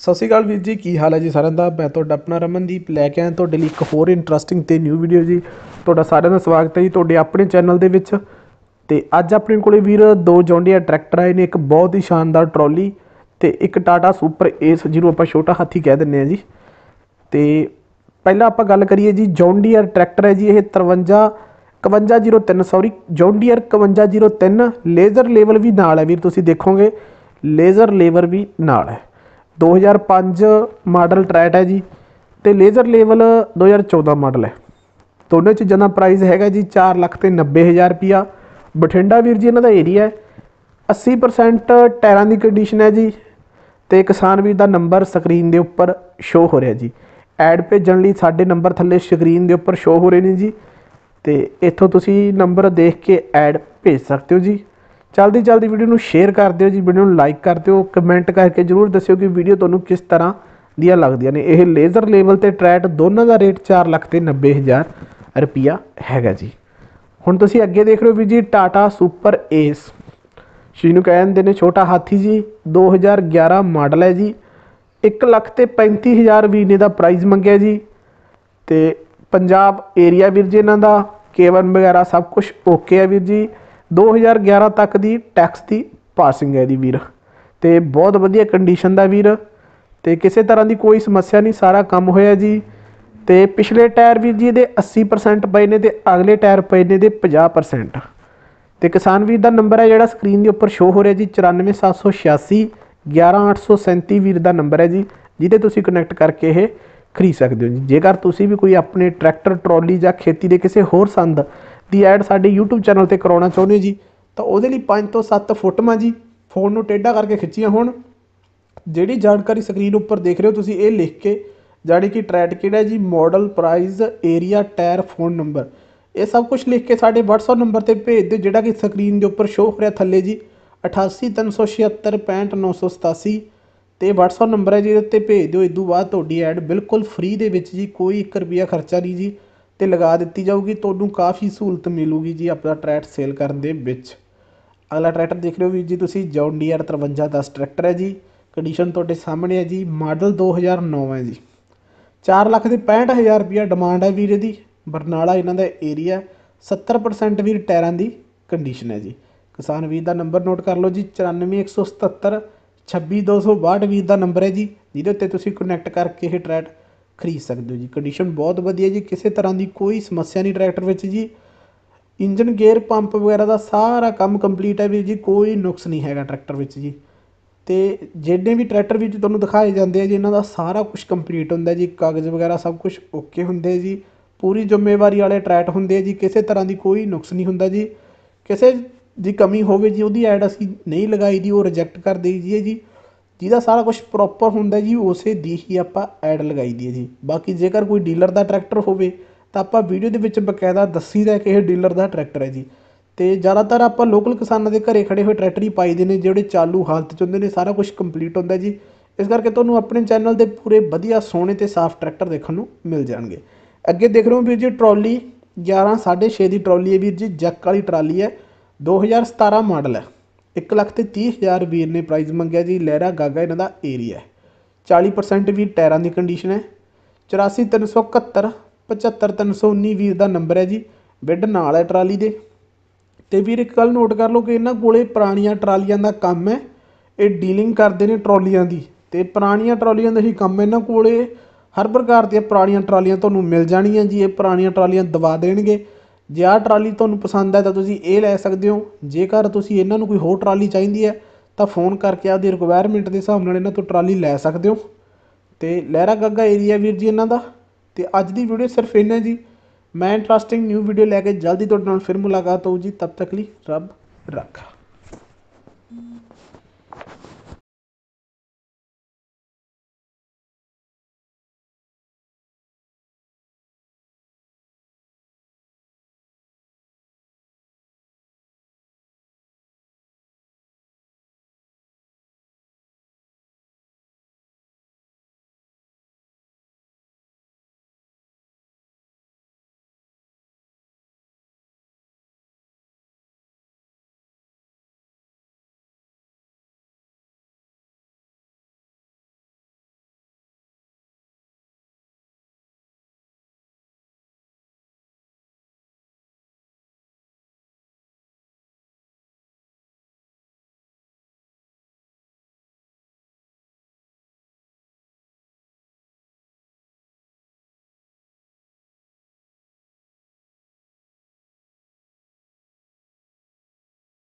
ਸਤਿ ਸ਼੍ਰੀ ਅਕਾਲ ਵੀਰ ਜੀ, ਕੀ ਹਾਲ ਹੈ ਜੀ ਸਾਰਿਆਂ ਦਾ? ਮੈਂ ਤੁਹਾਡਾ ਆਪਣਾ ਰਮਨਦੀਪ ਲੈ ਕੇ ਆਇਆ ਤੁਹਾਡੇ ਲਈ ਇੱਕ ਹੋਰ ਇੰਟਰਸਟਿੰਗ ਤੇ ਨਿਊ ਵੀਡੀਓ ਜੀ। ਤੁਹਾਡਾ ਸਾਰਿਆਂ ਦਾ ਸਵਾਗਤ ਹੈ ਜੀ ਤੁਹਾਡੇ ਆਪਣੇ ਚੈਨਲ ਦੇ ਵਿੱਚ। ਤੇ ਅੱਜ ਆਪਣੇ ਕੋਲੇ ਵੀਰ ਦੋ ਜੌਂਡੀਆ ਟਰੈਕਟਰ ਆਏ ਨੇ, ਇੱਕ ਬਹੁਤ ਹੀ ਸ਼ਾਨਦਾਰ ਟਰਾਲੀ ਤੇ ਇੱਕ ਟਾਟਾ ਸੁਪਰ ਏਸ ਜਿਹਨੂੰ ਆਪਾਂ ਛੋਟਾ ਹਾਥੀ ਕਹਿ ਦਿੰਦੇ ਆ ਜੀ। ਤੇ ਪਹਿਲਾਂ ਆਪਾਂ ਗੱਲ ਕਰੀਏ ਜੀ, ਜੌਂਡੀਆ ਟਰੈਕਟਰ ਹੈ ਜੀ, ਇਹ 53 5103 sorry John Deere 5103 laser level ਵੀ ਨਾਲ ਹੈ ਵੀਰ ਤੁਸੀਂ ਦੇਖੋਗੇ ਲੇਜ਼ਰ ਲੇਵਲ ਵੀ ਨਾਲ ਹੈ 2005 ਮਾਡਲ ਟਰੈਟ ਹੈ ਜੀ ਤੇ ਲੇਜ਼ਰ ਲੈਵਲ 2014 ਮਾਡਲ ਹੈ ਦੋਨੇ ਚੀਜ਼ਾਂ ਦਾ ਪ੍ਰਾਈਸ ਹੈਗਾ ਜੀ 4 ਲੱਖ ਤੇ 90000 ਰੁਪਿਆ ਬਠਿੰਡਾ ਵੀਰ ਜੀ ਇਹਨਾਂ ਦਾ ਏਰੀਆ ਹੈ 80% ਟਾਇਰਾਂ ਦੀ ਕੰਡੀਸ਼ਨ ਹੈ ਜੀ ਤੇ ਕਿਸਾਨ ਵੀਰ ਦਾ ਨੰਬਰ ਸਕਰੀਨ ਦੇ ਉੱਪਰ ਸ਼ੋ ਹੋ ਰਿਹਾ ਜੀ ਐਡ ਭੇਜਣ ਲਈ ਸਾਡੇ ਨੰਬਰ ਥੱਲੇ ਸਕਰੀਨ ਦੇ ਉੱਪਰ ਸ਼ੋ ਹੋ ਰਹੇ ਨੇ ਜੀ ਤੇ ਇੱਥੋਂ ਤੁਸੀਂ ਨੰਬਰ ਦੇਖ ਕੇ ਐਡ ਭੇਜ ਸਕਦੇ ਹੋ ਜੀ। ਜਲਦੀ ਜਲਦੀ ਵੀਡੀਓ ਨੂੰ ਸ਼ੇਅਰ ਕਰ ਦਿਓ ਜੀ ਵੀਡੀਓ ਨੂੰ ਲਾਈਕ ਕਰ ਦਿਓ ਕਮੈਂਟ ਕਰਕੇ ਜਰੂਰ ਦੱਸਿਓ ਕਿ ਵੀਡੀਓ ਤੁਹਾਨੂੰ ਕਿਸ ਤਰ੍ਹਾਂ ਦੀਆਂ ਲੱਗਦੀਆਂ ਨੇ। ਇਹ ਲੇਜ਼ਰ ਲੈਵਲ ਤੇ ਟਰੈਟ ਦੋਨਾਂ ਦਾ ਰੇਟ 4 ਲੱਖ ਤੇ 90000 ਰੁਪਿਆ ਹੈਗਾ ਜੀ। ਹੁਣ ਤੁਸੀਂ ਅੱਗੇ ਦੇਖ ਰਹੇ ਹੋ ਵੀ ਜੀ ਟਾਟਾ ਸੁਪਰ ਏਸ ਜਿਹਨੂੰ ਕਹਿੰਦੇ ਨੇ ਛੋਟਾ ਹਾਥੀ ਜੀ 2011 ਮਾਡਲ ਹੈ ਜੀ। 1 ਲੱਖ ਤੇ 35000 ਵੀ ਨੇ ਦਾ ਪ੍ਰਾਈਸ ਮੰਗਿਆ ਜੀ। ਤੇ ਪੰਜਾਬ ਏਰੀਆ ਵੀਰ ਜੀ ਇਹਨਾਂ ਦਾ ਕੇਵਨ ਵਗੈਰਾ ਸਭ ਕੁਝ ਓਕੇ ਹੈ ਵੀਰ ਜੀ। 2011 ਤੱਕ ਦੀ ਟੈਕਸ ਦੀ ਪਾਸਿੰਗ ਹੈ ਦੀ ਵੀਰ। ਤੇ ਬਹੁਤ ਵਧੀਆ ਕੰਡੀਸ਼ਨ ਦਾ ਵੀਰ। ਤੇ ਕਿਸੇ ਤਰ੍ਹਾਂ ਦੀ ਕੋਈ ਸਮੱਸਿਆ ਨਹੀਂ, ਸਾਰਾ ਕੰਮ ਹੋਇਆ ਜੀ। ਤੇ ਪਿਛਲੇ ਟਾਇਰ ਵੀਰ ਜੀ ਇਹਦੇ 80% ਪਏ ਨੇ ਤੇ ਅਗਲੇ ਟਾਇਰ ਪਏ ਨੇ ਦੇ 50% ਤੇ ਕਿਸਾਨ ਵੀਰ ਦਾ ਨੰਬਰ ਹੈ ਜਿਹੜਾ ਸਕਰੀਨ ਦੇ ਉੱਪਰ ਸ਼ੋ ਹੋ ਰਿਹਾ ਜੀ 94786 11837 ਵੀਰ ਦਾ ਨੰਬਰ ਹੈ ਜੀ, ਜਿਹਦੇ ਤੁਸੀਂ ਕਨੈਕਟ ਕਰਕੇ ਇਹ ਖਰੀਦ ਸਕਦੇ ਹੋ ਜੀ। ਜੇਕਰ ਤੁਸੀਂ ਵੀ ਕੋਈ ਆਪਣੇ ਟਰੈਕਟਰ, ਟਰਾਲੀ ਜਾਂ ਖੇਤੀ ਦੇ ਕਿਸੇ ਹੋਰ ਸੰਦ ਦੀ ਐਡ ਸਾਡੇ YouTube ਚੈਨਲ ਤੇ ਕਰਾਉਣਾ ਚਾਹੁੰਦੇ ਹੋ ਜੀ, ਤਾਂ ਉਹਦੇ ਲਈ 5 ਤੋਂ 7 ਫੋਟੋਆਂ ਜੀ, ਫੋਨ ਨੂੰ ਟੇਢਾ ਕਰਕੇ ਖਿੱਚੀਆਂ ਹੋਣ। ਜਿਹੜੀ ਜਾਣਕਾਰੀ ਸਕਰੀਨ ਉੱਪਰ ਦੇਖ ਰਹੇ ਹੋ ਤੁਸੀਂ, ਇਹ ਲਿਖ ਕੇ, ਜਾਣੀ ਕਿ ਟਰੈਟ ਕਿਹੜਾ ਜੀ model price area tyre phone number ਇਹ ਸਭ ਕੁਝ ਲਿਖ ਕੇ ਸਾਡੇ WhatsApp ਨੰਬਰ ਤੇ ਭੇਜ ਦਿਓ, ਜਿਹੜਾ ਕਿ ਸਕਰੀਨ ਦੇ ਉੱਪਰ ਸ਼ੋਅ ਹੋ ਰਿਹਾ ਥੱਲੇ ਜੀ। 8836765987 ਤੇ WhatsApp ਨੰਬਰ ਹੈ ਜਿਹਦੇ ਉੱਤੇ ਭੇਜ ਦਿਓ। ਇਦੋਂ ਬਾਅਦ ਤੁਹਾਡੀ ਐਡ ਬਿਲਕੁਲ ਫ੍ਰੀ ਦੇ ਵਿੱਚ ਜੀ, ਕੋਈ 1 ਰੁਪਿਆ ਖਰਚਾ ਨਹੀਂ ਜੀ, ਤੇ ਲਗਾ ਦਿੱਤੀ ਜਾਊਗੀ। ਤੁਹਾਨੂੰ ਕਾਫੀ ਸਹੂਲਤ ਮਿਲੂਗੀ ਜੀ ਆਪਣਾ ਟਰੈਕਟ ਸੇਲ ਕਰਨ ਦੇ ਵਿੱਚ। ਅਗਲਾ ਟਰੈਕਟਰ ਦੇਖ ਰਹੇ ਹੋ ਵੀਰ ਜੀ ਤੁਸੀਂ ਜੌਨ ਡੀਆਰ 5310 ਟਰੈਕਟਰ ਹੈ ਜੀ। ਕੰਡੀਸ਼ਨ ਤੁਹਾਡੇ ਸਾਹਮਣੇ ਹੈ ਜੀ ਮਾਡਲ 2009 ਹੈ ਜੀ। 4 ਲੱਖ ਦੇ 65000 ਰੁਪਿਆ ਡਿਮਾਂਡ ਹੈ ਵੀਰ ਦੀ ਬਰਨਾਲਾ ਇਹਨਾਂ ਦਾ ਏਰੀਆ 70% ਵੀਰ ਟਾਇਰਾਂ ਦੀ ਕੰਡੀਸ਼ਨ ਹੈ ਜੀ। ਕਿਸਾਨ ਵੀਰ ਦਾ ਨੰਬਰ ਨੋਟ ਕਰ ਲਓ ਜੀ 94177 26262 ਵੀਰ ਦਾ ਨੰਬਰ ਹੈ ਜੀ, ਜਿਹਦੇ ਉੱਤੇ ਤੁਸੀਂ ਕਨੈਕਟ ਕਰਕੇ ਇਹ ਟਰੈਕਟ ਖਰੀਦ ਸਕਦੇ ਹੋ ਜੀ। ਕੰਡੀਸ਼ਨ ਬਹੁਤ ਵਧੀਆ ਜੀ, ਕਿਸੇ ਤਰ੍ਹਾਂ ਦੀ ਕੋਈ ਸਮੱਸਿਆ ਨਹੀਂ ਟਰੈਕਟਰ ਵਿੱਚ ਜੀ। ਇੰਜਨ ਗੇਅਰ ਪੰਪ ਵਗੈਰਾ ਦਾ ਸਾਰਾ ਕੰਮ ਕੰਪਲੀਟ ਹੈ ਵੀਰ ਜੀ, ਕੋਈ ਨੁਕਸ ਨਹੀਂ ਹੈਗਾ ਟਰੈਕਟਰ ਵਿੱਚ ਜੀ। ਤੇ ਜਿਹੜੇ ਵੀ ਟਰੈਕਟਰ ਵਿੱਚ ਤੁਹਾਨੂੰ ਦਿਖਾਏ ਜਾਂਦੇ ਆ ਜੀ, ਇਹਨਾਂ ਦਾ ਸਾਰਾ ਕੁਝ ਕੰਪਲੀਟ ਹੁੰਦਾ ਜੀ। ਕਾਗਜ਼ ਵਗੈਰਾ ਸਭ ਕੁਝ ਓਕੇ ਹੁੰਦੇ ਜੀ। ਪੂਰੀ ਜ਼ਿੰਮੇਵਾਰੀ ਵਾਲੇ ਟਰੈਟ ਹੁੰਦੇ ਜੀ, ਕਿਸੇ ਤਰ੍ਹਾਂ ਦੀ ਕੋਈ ਨੁਕਸ ਨਹੀਂ ਹੁੰਦਾ ਜੀ। ਕਿਸੇ ਦੀ ਕਮੀ ਹੋਵੇ ਜੀ, ਉਹਦੀ ਐਡ ਅਸੀਂ ਨਹੀਂ ਲਗਾਈ ਦੀ, ਉਹ ਰਿਜੈਕਟ ਕਰ ਦੇਈ ਜੀ ਜੀ। ਜਿਹਦਾ ਸਾਰਾ ਕੁਝ ਪ੍ਰੋਪਰ ਹੁੰਦਾ ਜੀ, ਉਸੇ ਦੀ ਹੀ ਆਪਾਂ ਐਡ ਲਗਾਈ ਦੀ ਹੈ ਜੀ। ਬਾਕੀ ਜੇਕਰ ਕੋਈ ਡੀਲਰ ਦਾ ਟਰੈਕਟਰ ਹੋਵੇ, ਤਾਂ ਆਪਾਂ ਵੀਡੀਓ ਦੇ ਵਿੱਚ ਬਕਾਇਦਾ ਦੱਸੀਦਾ ਕਿ ਇਹ ਡੀਲਰ ਦਾ ਟਰੈਕਟਰ ਹੈ ਜੀ। ਤੇ ਜ਼ਿਆਦਾਤਰ ਆਪਾਂ ਲੋਕਲ ਕਿਸਾਨਾਂ ਦੇ ਘਰੇ ਖੜੇ ਹੋਏ ਟਰੈਕਟਰ ਹੀ ਪਾਈਦੇ ਨੇ, ਜਿਹੜੇ ਚਾਲੂ ਹਾਲਤ 'ਚ ਹੁੰਦੇ ਨੇ, ਸਾਰਾ ਕੁਝ ਕੰਪਲੀਟ ਹੁੰਦਾ ਜੀ। ਇਸ ਕਰਕੇ ਤੁਹਾਨੂੰ ਆਪਣੇ ਚੈਨਲ ਦੇ ਪੂਰੇ ਵਧੀਆ, ਸੋਹਣੇ ਤੇ ਸਾਫ਼ ਟਰੈਕਟਰ ਦੇਖਣ ਨੂੰ ਮਿਲ ਜਾਣਗੇ। ਅੱਗੇ ਦੇਖ ਰਹੇ ਹੋ ਵੀਰ ਜੀ ਟਰਾਲੀ 11 6.5 ਦੀ ਟਰਾਲੀ ਹੈ ਵੀਰ ਜੀ, ਜੱਕ ਵਾਲੀ ਟਰਾਲੀ ਹੈ। 2017 ਮਾਡਲ ਹੈ। 1 ਲੱਖ ਤੇ 30000 ਵੀਰ ਨੇ ਪ੍ਰਾਈਸ ਮੰਗਿਆ ਜੀ। ਲਹਿਰਾ ਗਾਗਾ ਇਹਨਾਂ ਦਾ ਏਰੀਆ ਹੈ। 40% ਵੀ ਟਾਇਰਾਂ ਦੀ ਕੰਡੀਸ਼ਨ ਹੈ। 84371 75319 ਵੀਰ ਦਾ ਨੰਬਰ ਹੈ ਜੀ। ਬਿੱਡ ਨਾਲ ਹੈ ਟਰਾਲੀ ਦੇ। ਤੇ ਵੀਰ ਇੱਕ ਗੱਲ ਨੋਟ ਕਰ ਲਓ ਕਿ ਇਹਨਾਂ ਕੋਲੇ ਪੁਰਾਣੀਆਂ ਟਰਾਲੀਆਂ ਦਾ ਕੰਮ ਹੈ। ਇਹ ਡੀਲਿੰਗ ਕਰਦੇ ਨੇ ਟਰਾਲੀਆਂ ਦੀ। ਤੇ ਪੁਰਾਣੀਆਂ ਟਰਾਲੀਆਂ ਦਾ ਹੀ ਕੰਮ ਹੈ। ਇਹਨਾਂ ਕੋਲੇ ਹਰ ਪ੍ਰਕਾਰ ਦੀਆਂ ਪੁਰਾਣੀਆਂ ਟਰਾਲੀਆਂ ਤੁਹਾਨੂੰ ਮਿਲ ਜਾਣੀਆਂ ਜੀ। ਇਹ ਪੁਰਾਣੀਆਂ ਟਰਾਲੀਆਂ ਦਵਾ ਦੇਣਗੇ। ਜੇ ਆਹ ਟਰਾਲੀ ਤੁਹਾਨੂੰ ਪਸੰਦ ਹੈ ਤਾਂ ਤੁਸੀਂ ਇਹ ਲੈ ਸਕਦੇ ਹੋ। ਜੇਕਰ ਤੁਸੀਂ ਇਹਨਾਂ ਨੂੰ ਕੋਈ ਹੋਰ ਟਰਾਲੀ ਚਾਹੀਦੀ ਹੈ, ਤਾਂ ਫੋਨ ਕਰਕੇ ਆਪਦੀ ਰਿਕੁਆਇਰਮੈਂਟ ਦੇ ਹਿਸਾਬ ਨਾਲ ਇਹਨਾਂ ਤੋਂ ਟਰਾਲੀ ਲੈ ਸਕਦੇ ਹੋ। ਤੇ ਲਹਿਰਾ ਗੱਗਾ ਏਰੀਆ ਵੀਰ ਜੀ ਇਹਨਾਂ ਦਾ। ਤੇ ਅੱਜ ਦੀ ਵੀਡੀਓ ਸਿਰਫ ਇੰਨਾ ਜੀ। ਮੈਂ ਇੰਟਰਸਟਿੰਗ ਨਿਊ ਵੀਡੀਓ ਲੈ ਕੇ ਜਲਦੀ ਤੁਹਾਡੇ ਨਾਲ ਫਿਰ ਮੁਲਾਕਾਤ ਹੋਊ ਜੀ। ਤਬ ਤੱਕ ਲਈ ਰੱਬ ਰੱਖਾ।